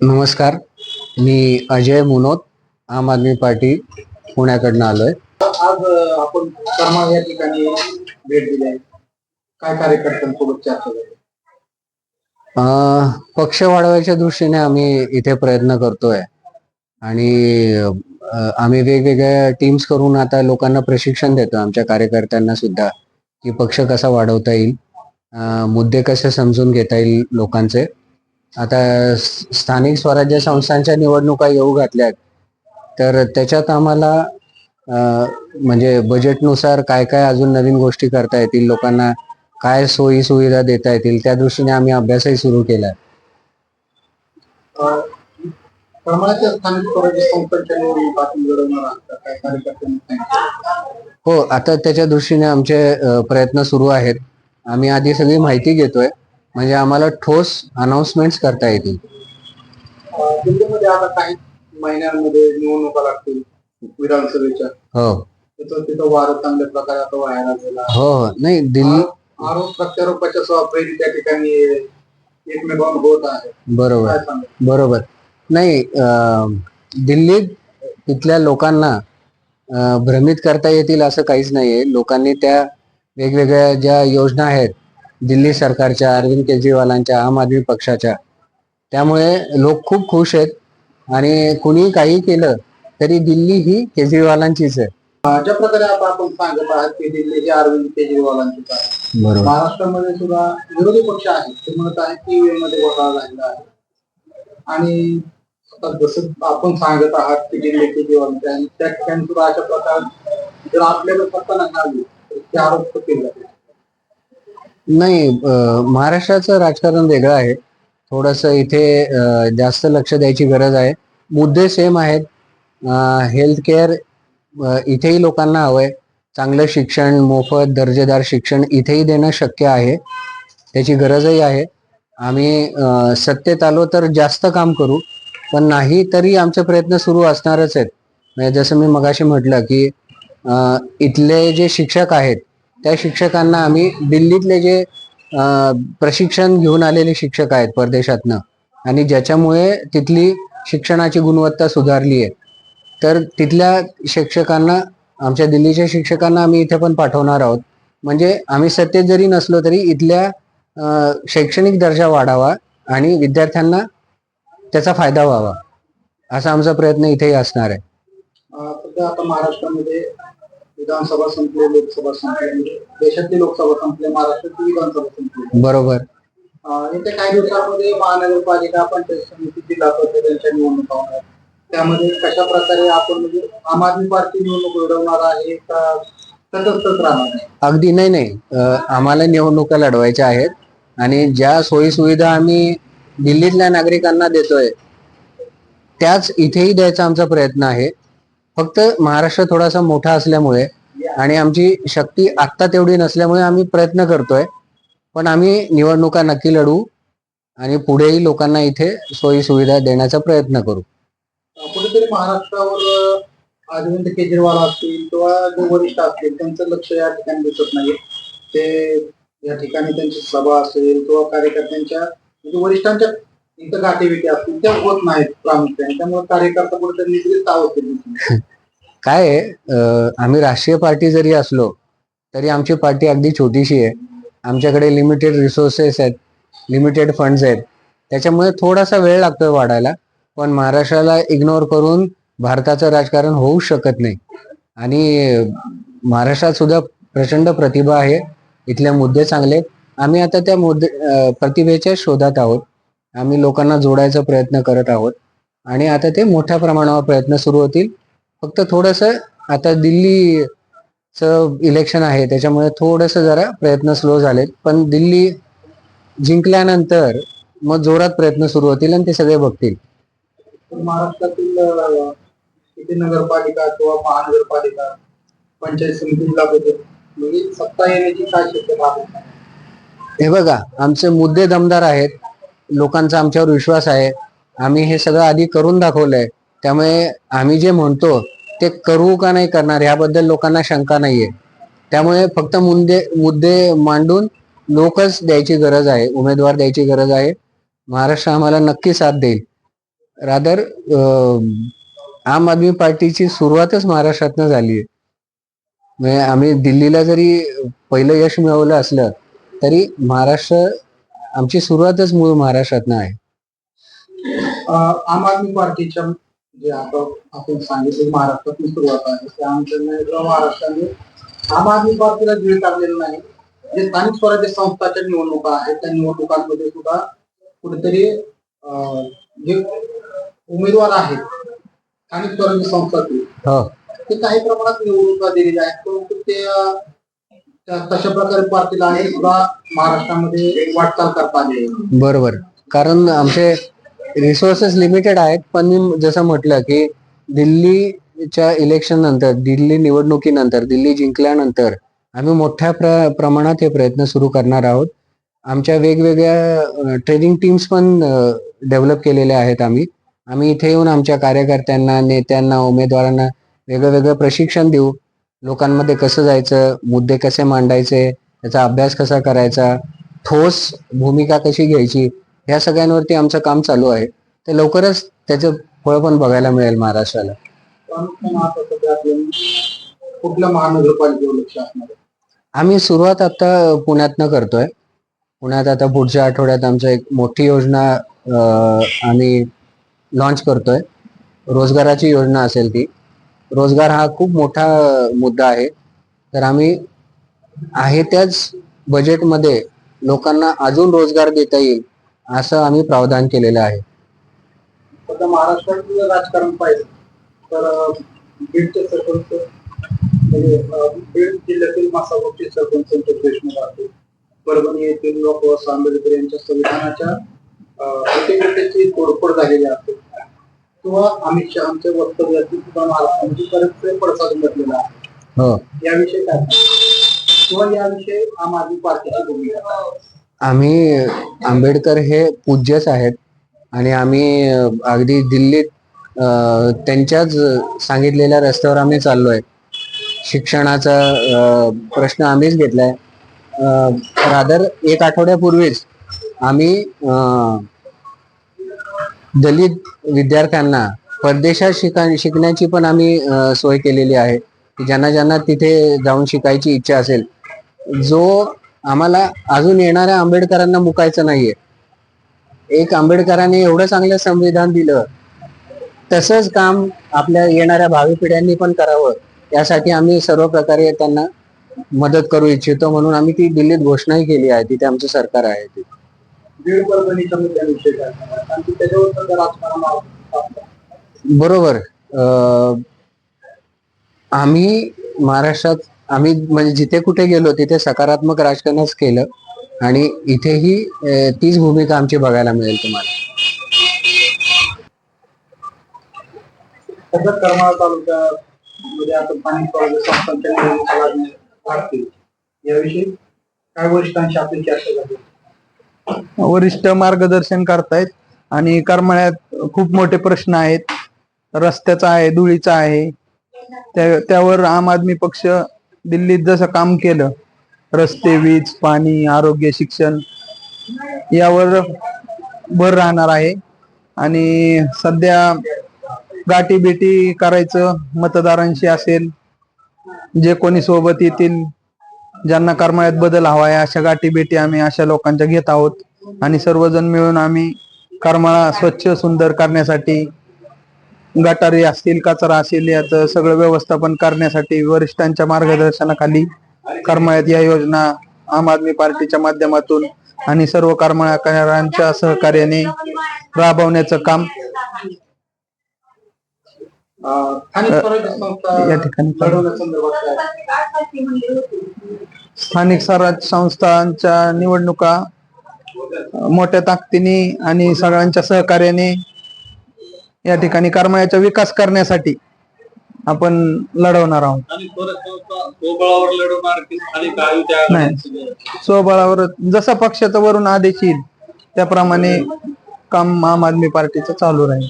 नमस्कार मी अजय मुनोत आम आदमी पार्टी पुण्याकडनं आलोय. आज आपण या ठिकाणी भेट दिली आहे. काय कार्यकर्त्यांसोबत चर्चा झाली? पक्ष वाढवायच्या दृष्टीने आम्ही इथे प्रयत्न करतोय. आणि आम्ही वेगवेगळ्या टीम्स करून आता लोकांना प्रशिक्षण देतो. आमच्या कार्यकर्त्यांना सुद्धा की पक्ष कसा वाढवता येईल मुद्दे कसे समजून घेता येईल लोकांचे. आता स्थानिक स्वराज्य संस्थांच्या निवडणुका येऊ घातल्यात. तर त्याच्यात आम्हाला म्हणजे बजेटनुसार काय काय अजून नवीन गोष्टी करता येतील लोकांना काय सोयी सुविधा देता येतील त्या दृष्टीने आम्ही अभ्यासही सुरू केलाय अ, करमाळ्याच्या स्थानिक स्वराज्य संस्थांच्या निवडणुका आपण लढवणार आहात का? काय कार्यकर्त्यांनी सांगितलं? हो आता त्याच्या दृष्टीने आमचे प्रयत्न सुरू आहेत. आम्ही आधी सगळी माहिती घेतोय. म्हणजे आम्हाला ठोस अनाउन्समेंट करता येतील. दिल्लीमध्ये आता काही महिन्यांमध्ये निवडणुका लागतील विधानसभेच्या. हो. तिथं तिथं वारं चांगल्या प्रकारे आता व्हायला गेला हो हो. नाही दिल्ली आरोप प्रत्यारोपाच्या स्वाफेरी त्या ठिकाणी एकमेकांवर होत आहे. बरोबर. काय बरोबर. नाही अं, दिल्लीत तिथल्या लोकांना अं, भ्रमित करता येतील असं काहीच नाहीये. लोकांनी त्या वेगवेगळ्या ज्या योजना आहेत दिल्ली सरकारच्या अरविंद केजरीवालांच्या आम आदमी पक्षाच्या. त्यामुळे लोक खूप खुश आहेत. आणि कुणी काही केलं तरी दिल्ली ही केजरीवालांचीच आहे. ज्या प्रकारे आपण सांगत आहात की दिल्ली हे अरविंद केजरीवालांची आहे महाराष्ट्रामध्ये सुद्धा विरोधी पक्ष आहेत. ते म्हणत आहेत की मध्ये घोटाळा झालेला आहे. आणि जसं आपण सांगत आहात की दिल्ली केजरीवाल आणि त्या ठिकाणी सुद्धा अशा प्रकारे जर आपल्याला सत्ता नाही आली तर ते आरोप केले नाही महाराष्ट्राचं राजकारण वेगळं आहे. थोडस इथे जास्त लक्ष द्यायची गरज आहे. मुद्दे सेम आहेत. हेल्थ केअर इथेही लोकांना हवंय. चांगलं शिक्षण मोफत दर्जेदार शिक्षण इथेही देणं शक्य आहे. त्याची गरजही आहे. आम्ही सत्तेत आलो तर जास्त काम करू. पण नाही तरी आमचे प्रयत्न सुरू असणारच आहेत. म्हणजे जसं मी मगाशी म्हटलं की इथले जे शिक्षक आहेत त्या शिक्षकांना आम्ही दिल्लीतले जे प्रशिक्षण घेऊन आलेले शिक्षक आहेत परदेशातनं आणि ज्याच्यामुळे तिथली शिक्षणाची गुणवत्ता सुधारली आहे तर तिथल्या शिक्षकांना आमच्या दिल्लीच्या शिक्षकांना आम्ही इथे पण पाठवणार आहोत. म्हणजे आम्ही सत्तेत जरी नसलो तरी इथल्या शैक्षणिक दर्जा वाढावा आणि विद्यार्थ्यांना त्याचा फायदा व्हावा. असा आमचा प्रयत्न इथेही असणार आहे. सध्या आता महाराष्ट्रामध्ये विधानसभा संपली लोकसभा संपली देशातली लोकसभा संपली महाराष्ट्रातली विधानसभा संपली. बरोबर. अं, येत्या काही दिवसामध्ये महानगरपालिका पंचायत समिती जिल्हा परिषदांच्या निवडणुका होणार. आहेत. त्यामध्ये कशा प्रकारे आपण म्हणजे आम आदमी पार्टी निवडणूक लढवणार आहे का तटस्थच राहणार आहे? अगदी नाही नाही. अं, आम्हाला निवडणुका लढवायच्या आहेत आणि ज्या सोयी सुविधा आम्ही दिल्लीतल्या नागरिकांना देतोय त्याच इथेही द्यायचा आमचा प्रयत्न आहे. फक्त महाराष्ट्र थोडासा मोठा असल्यामुळे आणि आमची शक्ती आत्ता तेवढी नसल्यामुळे आम्ही प्रयत्न करतोय. पण आम्ही निवडणुका नक्की लढवू आणि पुढेही लोकांना इथे सोयी सुविधा देण्याचा प्रयत्न करू. कुठेतरी महाराष्ट्रावर अरविंद केजरीवाल असतील किंवा जे वरिष्ठ असतील त्यांचं लक्ष या ठिकाणी दिसत नाही ते या ठिकाणी त्यांची सभा असेल किंवा कार्यकर्त्यांच्या म्हणजे वरिष्ठांच्या इथं असतील त्या होत नाहीत प्रामुख्याने. त्यामुळे कार्यकर्ता कुठेतरी निगडीत आहोत काय आहे? आम्ही राष्ट्रीय पार्टी जरी असलो तरी आमची पार्टी अगदी छोटीशी आहे. आमच्याकडे लिमिटेड रिसोर्सेस आहेत लिमिटेड फंड्स आहेत. त्याच्यामुळे थोडासा वेळ लागतोय वाढायला पण महाराष्ट्राला इग्नोर करून भारताचं राजकारण होऊ शकत नाही. आणि महाराष्ट्रात सुद्धा प्रचंड प्रतिभा आहे. इथले मुद्दे चांगले आहेत. आम्ही आता त्या मुद्दे प्रतिभेच्या शोधात आहोत. आम्ही लोकांना जोडायचा प्रयत्न करत आहोत. आणि आता ते मोठ्या प्रमाणावर प्रयत्न सुरू होतील. फक्त थोडस आता दिल्लीचं इलेक्शन आहे त्याच्यामुळे थोडस जरा प्रयत्न स्लो झालेत. पण दिल्ली जिंकल्यानंतर मग जोरात प्रयत्न सुरू होतील आणि ते सगळे बघतील. महाराष्ट्रातील किती नगरपालिका किंवा महानगरपालिका पंचायत समिती जिल्हा परिषद म्हणजे सत्ता येण्याची काय शक्यता हे बघा आमचे मुद्दे दमदार आहेत. लोकांचा आमच्यावर विश्वास आहे. आम्ही हे सगळं आधी करून दाखवलंय. त्यामुळे आम्ही जे म्हणतो ते करू का नाही करणार याबद्दल लोकांना शंका नाहीये. त्यामुळे फक्त मुद्दे मुद्दे मांडून लोकच द्यायची गरज आहे उमेदवार द्यायची गरज आहे. महाराष्ट्र आम्हाला नक्की साथ देईल. रादर आम आदमी पार्टीची सुरुवातच महाराष्ट्रातनं झाली आहे. म्हणजे आम्ही दिल्लीला जरी पहिलं यश मिळवलं असलं तरी महाराष्ट्र आमची सुरुवातच मूळ महाराष्ट्रातनं आहे. आम आदमी पार्टीच्या जे आता आपण सांगितलं महाराष्ट्रातून सुरुवात आहे आमच्या महाराष्ट्राने आम आदमी पार्टीला जीव टाकलेलं नाही. जे स्थानिक स्वराज्य संस्थाच्या निवडणुका आहेत त्या निवडणुकांमध्ये सुद्धा कुठेतरी जे उमेदवार आहेत स्थानिक स्वराज्य संस्थातील हो. ते काही प्रमाणात निवडणुका दिलेल्या आहेत परंतु ते तशा प्रकारे पार्टीला आणि सुद्धा महाराष्ट्रामध्ये वाटचाल करता आली बरोबर. कारण आमचे रिसोर्सेस लिमिटेड आहेत पण मी जसं म्हटलं की दिल्लीच्या इलेक्शन नंतर दिल्ली निवडणुकीनंतर दिल्ली जिंकल्यानंतर आम्ही मोठ्या प्र प्रमाणात हे प्रयत्न सुरू करणार आहोत. आमच्या वेगवेगळ्या ट्रेनिंग टीम्स पण डेव्हलप केलेल्या आहेत आम्ही. आम्ही इथे येऊन आमच्या कार्यकर्त्यांना नेत्यांना उमेदवारांना वेगळं वेगळं प्रशिक्षण देऊ. लोकांमध्ये कसं जायचं मुद्दे कसे मांडायचे त्याचा अभ्यास कसा करायचा ठोस भूमिका कशी घ्यायची या सगळ्यांवरती आमचं काम चालू आहे. ते लवकरच त्याचं फळ पण बघायला मिळेल महाराष्ट्राला. कुठल्या महानगरपालिकेवर? आम्ही सुरुवात आता पुण्यातनं करतोय. पुण्यात आता पुढच्या आठवड्यात आमचं एक मोठी योजना आम्ही लॉन्च करतोय. रोजगाराची योजना असेल ती. रोजगार हा खूप मोठा मुद्दा आहे. तर आम्ही आहे त्याच बजेटमध्ये लोकांना अजून रोजगार देता येईल असं आम्ही प्रावधान केलेलं आहे. सध्या महाराष्ट्रातील राजकारण पाहिजे तर अं, बीडचे सरपंच म्हणजे, बीड जिल्ह्यातील मासावरचे सरपंच संतोष देशमुख असतील परभणी येथील लोकवास आंबेडकर यांच्या संविधानाच्या अं, तोडफोड झालेली असते किंवा अमित शहाच्या वक्तव्यातून सुद्धा महाराष्ट्राची पडसाद उमटलेला आहे हो याविषयी काय? किंवा याविषयी आम आदमी पार्टीची भूमिका? आम्ही आंबेडकर हे पूज्यच आहेत आणि आम्ही अगदी दिल्लीत त्यांच्याच सांगितलेल्या रस्त्यावर आम्ही चाललोय शिक्षणाचा प्रश्न आम्हीच घेतलाय रादर एक आठवड्यापूर्वीच आम्ही अं, दलित विद्यार्थ्यांना परदेशात शिका शिकण्याची पण आम्ही सोय केलेली आहे. ज्यांना ज्यांना तिथे जाऊन शिकायची इच्छा असेल. जो आम्हाला अजून येणाऱ्या आंबेडकरांना मुकायचं नाहीये. एक आंबेडकरांनी एवढं चांगलं संविधान दिलं तसंच काम आपल्या येणाऱ्या भावी पिढ्यांनी पण करावं. यासाठी आम्ही सर्व प्रकारे त्यांना मदत करू इच्छितो म्हणून आम्ही ती दिल्लीत घोषणाही केली आहे. तिथे आमचं सरकार आहे. तिथे बीड त्याच्यावर. बरोबर. आम्ही महाराष्ट्रात आम्ही म्हणजे जिथे कुठे गेलो तिथे सकारात्मक राजकारणच केलं आणि इथेही तीच भूमिका आमची बघायला मिळेल तुम्हाला. करमाळा तालुक्यामध्ये आता संस्थांच्या याविषयी काय वरिष्ठांशी आपली चर्चा झाली वरिष्ठ मार्गदर्शन करतायत आणि करमाळ्यात खूप मोठे प्रश्न आहेत. रस्त्याचा आहे धुळीचा आहे. त्या- त्यावर आम आदमी पक्ष दिल्लीत जसं काम केलं रस्ते वीज पाणी आरोग्य शिक्षण यावर भर राहणार आहे. आणि सध्या गाठी भेटी करायचं मतदारांशी असेल जे कोणी सोबत येतील ज्यांना करमाळ्यात बदल हवा आहे अशा गाठी भेटी आम्ही अशा लोकांच्या घेत आहोत. आणि सर्वजण मिळून आम्ही करमाळा स्वच्छ सुंदर करण्यासाठी गटारी असतील कचरा असेल याचं सगळं व्यवस्थापन करण्यासाठी वरिष्ठांच्या मार्गदर्शनाखाली करमाळ्यात या योजना आम आदमी पार्टीच्या माध्यमातून आणि सर्व करमाळ्याकरांच्या सहकार्याने राबवण्याचं काम या ठिकाणी स्थानिक स्वराज्य संस्थांच्या निवडणुका मोठ्या ताकदीने आणि सगळ्यांच्या सहकार्याने या ठिकाणी करमाळ्याचा विकास करण्यासाठी आपण लढवणार आहोत नाही. स्वबळावर जसा पक्षाचा वरून आदेश येईल त्याप्रमाणे काम आम आदमी पार्टीचं चालू राहील